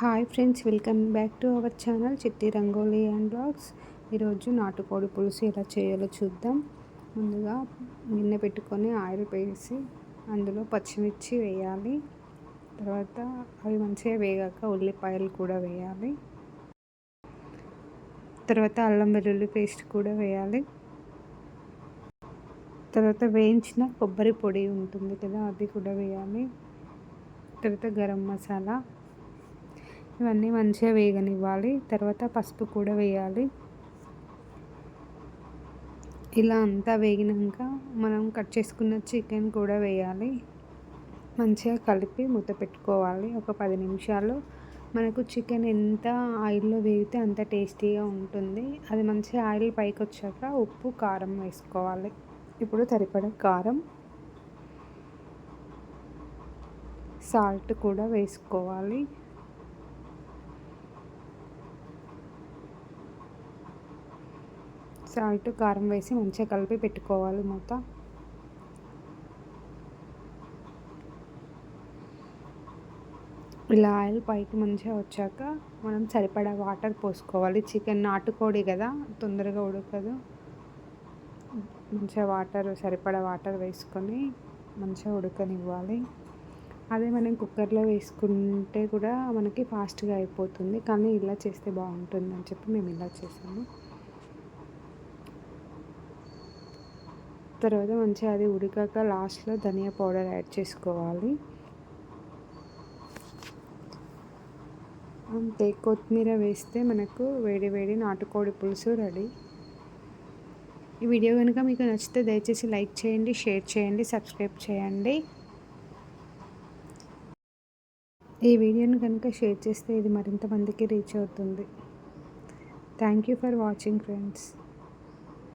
Hi friends welcome back to our channel Chitti rangoli and blogs ఈరోజు నాటుకోడి పులుసు ఎలా చేయాలో చూద్దాం. ముందుగా నిన్న పెట్టుకొని ఆయిల్ వేసి అందులో పచ్చిమిర్చి వేయాలి. తర్వాత అవి మంచిగా వేగాక ఉల్లిపాయలు కూడా వేయాలి. తర్వాత అల్లం వెల్లుల్లి పేస్ట్ కూడా వేయాలి. తర్వాత వేయించిన కొబ్బరి పొడి ఉంటుంది కదా అది కూడా వేయాలి. తర్వాత గరం మసాలా ఇవన్నీ మంచిగా వేగనివ్వాలి. తర్వాత పసుపు కూడా వేయాలి. ఇలా అంతా వేగినాక మనం కట్ చేసుకున్న చికెన్ కూడా వేయాలి. మంచిగా కలిపి మూత పెట్టుకోవాలి. ఒక పది నిమిషాలు. మనకు చికెన్ ఎంత ఆయిల్లో వేగితే అంత టేస్టీగా ఉంటుంది. అది మంచిగా ఆయిల్ పైకి వచ్చాక ఉప్పు కారం వేసుకోవాలి. ఇప్పుడు సరిపడ కారం సాల్ట్ కూడా వేసుకోవాలి. సాల్ట్ కారం వేసి మంచిగా కలిపి పెట్టుకోవాలి మూత. ఇలా ఆయిల్ పైకి మంచిగా వచ్చాక మనం సరిపడా వాటర్ పోసుకోవాలి. చికెన్ నాటుకోడి కదా తొందరగా ఉడకదు. మంచిగా వాటర్ సరిపడా వాటర్ వేసుకొని మంచిగా ఉడకనివ్వాలి. అదే మనం కుక్కర్లో వేసుకుంటే కూడా మనకి ఫాస్ట్గా అయిపోతుంది కానీ ఇలా చేస్తే బాగుంటుంది అని చెప్పి మేము ఇలా చేసాము. తర్వాత మంచిగా అది ఉడికాక లాస్ట్లో ధనియా పౌడర్ యాడ్ చేసుకోవాలి. అంతే కొత్తిమీర వేస్తే మనకు వేడి వేడి నాటుకోడి పులుసు రెడీ. ఈ వీడియో కనుక మీకు నచ్చితే దయచేసి లైక్ చేయండి షేర్ చేయండి సబ్స్క్రైబ్ చేయండి. ఈ వీడియోని కనుక షేర్ చేస్తే ఇది మరింత మందికి రీచ్ అవుతుంది. Thank you for watching friends.